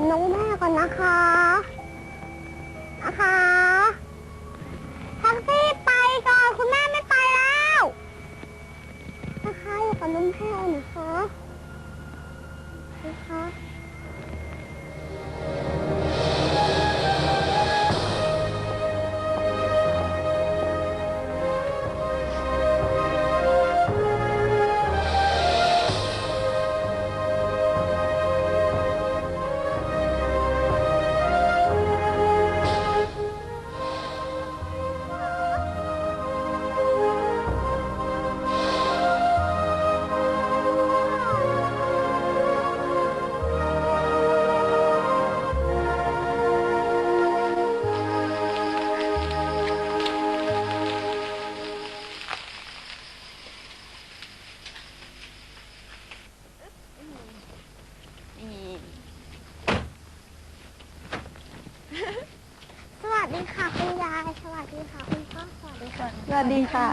กับน้องแม่ก่อนนะคะ นะคะแท็กซี่ไปก่อนคุณแม่ไม่ไปแล้ว นะคะอยู่กับน้องแพรนะคะนะคะ ดีค่ะคุณยายสวัสดีค่ะคุณพ่อสวัสดีค่ะสวัสดีค่ะ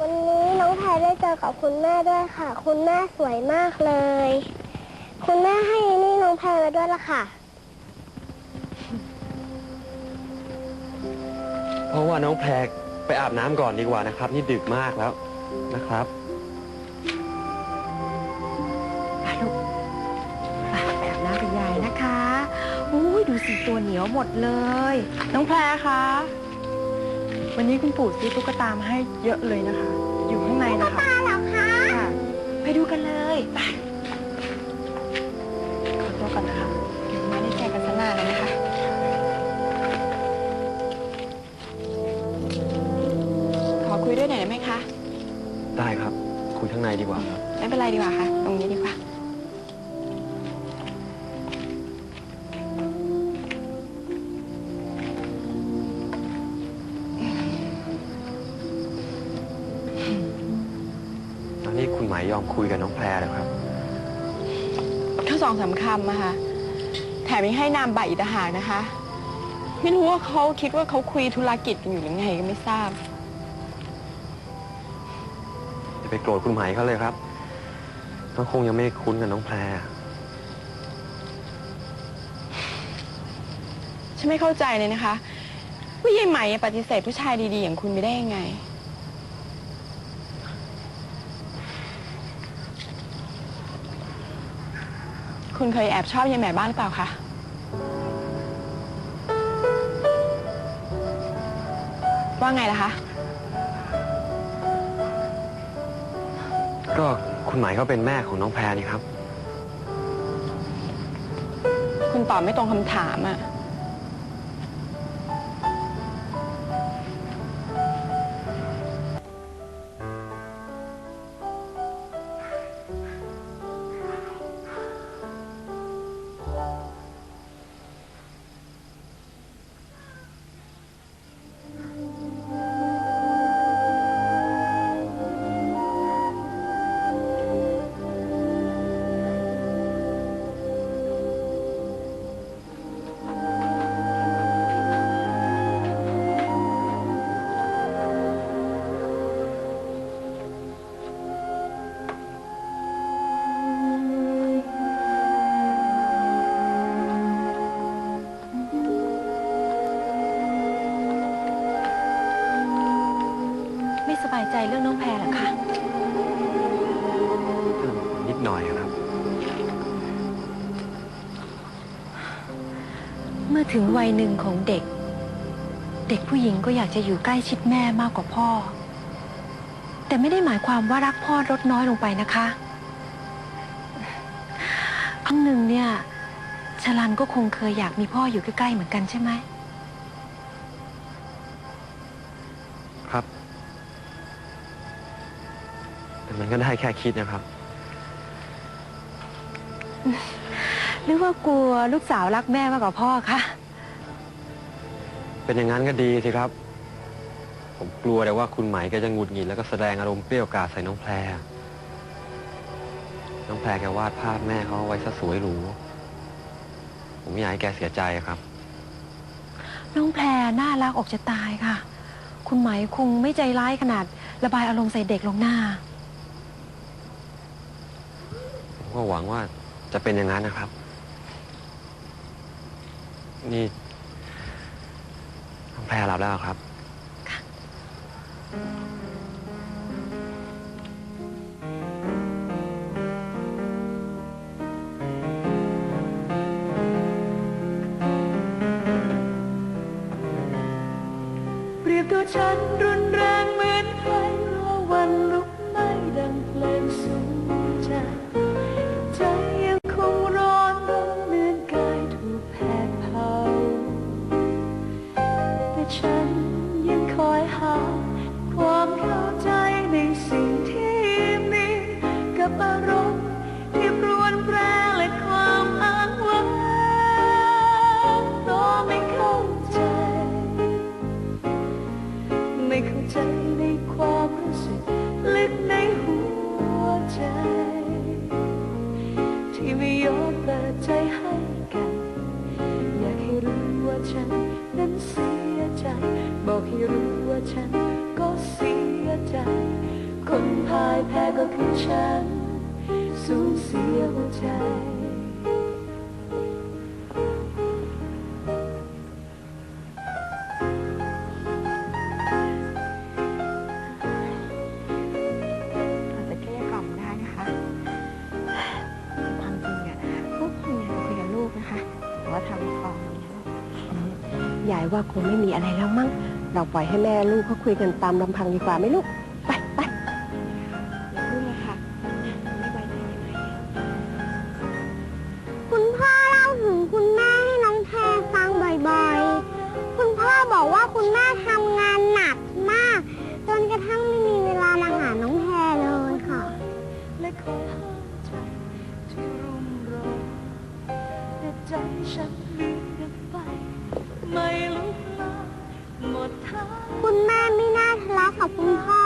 วันนี้น้องแพรได้เจอกับคุณแม่ด้วยค่ะ คุณแม่สวยมากเลย คุณแม่ให้นี่น้องแพรมาด้วยละค่ะ เพราะว่าน้องแพรไปอาบน้ำก่อนดีกว่านะครับ นี่ดึกมากแล้วนะครับ ตัวเหนียวหมดเลย น้องแพรคะ วันนี้คุณปู่ซื้อตุ๊กตามาให้เยอะเลยนะคะ อยู่ข้างในนะคะ ตาเหรอคะค่ะ ไปดูกันเลยไปขอตัวก่อนนะคะไม่ได้เจอกันสนานเลยนะคะ ขอคุยด้วยหน่อยได้ไหมคะ ได้ครับ คุยข้างในดีกว่าครับ ไม่เป็นไรดีกว่าค่ะ ตรงนี้ดีกว่า คุณหมายยอมคุยกับน้องแพรแล้วครับแค่สองสามคำอะค่ะ แถมยังให้นามบัตรอีกต่างหากนะคะ ไม่รู้ว่าเขาคิดว่าเขาคุยธุรกิจกันอยู่หรือไงก็ไม่ทราบจะไปโกรธคุณหมายเขาเลยครับเขาคงยังไม่คุ้นกับน้องแพร ฉันไม่เข้าใจเลยนะคะ ว่ายายใหม่ปฏิเสธผู้ชายดีๆ อย่างคุณไปได้ยังไง คุณเคยแอบชอบยายใหม่บ้างหรือเปล่าคะ ว่าไงล่ะคะ ก็คุณหมายเขาเป็นแม่ของน้องแพรนี่ครับ คุณตอบไม่ตรงคำถามอะ ใจเรื่องน้องแพรเหรอคะนิดหน่อยครับ เมื่อถึงวัยหนึ่งของเด็ก เด็กผู้หญิงก็อยากจะอยู่ใกล้ชิดแม่มากกว่าพ่อ แต่ไม่ได้หมายความว่ารักพ่อลดน้อยลงไปนะคะครั้งหนึ่งเนี่ยชลันก็คงเคยอยากมีพ่ออยู่ใกล้ๆเหมือนกันใช่ไหม แต่มันก็ได้แค่คิดนะครับ หรือว่ากลัวลูกสาวรักแม่มากกว่าพ่อคะ เป็นอย่างนั้นก็ดีสิครับ ผมกลัวแต่ว่าคุณหมายแกจะหงุดหงิดแล้วก็แสดงอารมณ์เปรี้ยวกราดใส่น้องแพร น้องแพรแกวาดภาพแม่เขาเอาไว้ซะสวยหรู ผมไม่อยากให้แกเสียใจอะครับ น้องแพรน่ารักออกจะตายค่ะ คุณไหมคงไม่ใจร้ายขนาดระบายอารมณ์ใส่เด็กลงหน้า ผม ก็หวังว่าจะเป็นอย่างนั้นนะครับ นี่น้องแพรหลับแล้วเหรอครับ เปรียบตัวฉันรุน แต่ฉันยังคอยหา ความเข้าใจในสิ่งที่มี กับอารมณ์ที่รวนแปรและความอ้างว้างเพราะไม่เข้าใจ ไม่เข้าใจในความรู้สึก ฉัน สูญเสียหัวใจอาจะเกลี้ยกล่อมได้นะคะความจริงอะก็คงอยากคุยกับลูกนะคะแต่ว่าทำฟองอย่างนี้ยยายว่าคงไม่มีอะไรแล้วมั้ง เราปล่อยให้แม่ลูกเขาคุยกันตามลำพังดีกว่าไหมลูก ฉันลืมกันไป ไม่ลุกลาหมดทาง คุณแม่ไม่น่าทะเลาะกับคุณพ่อ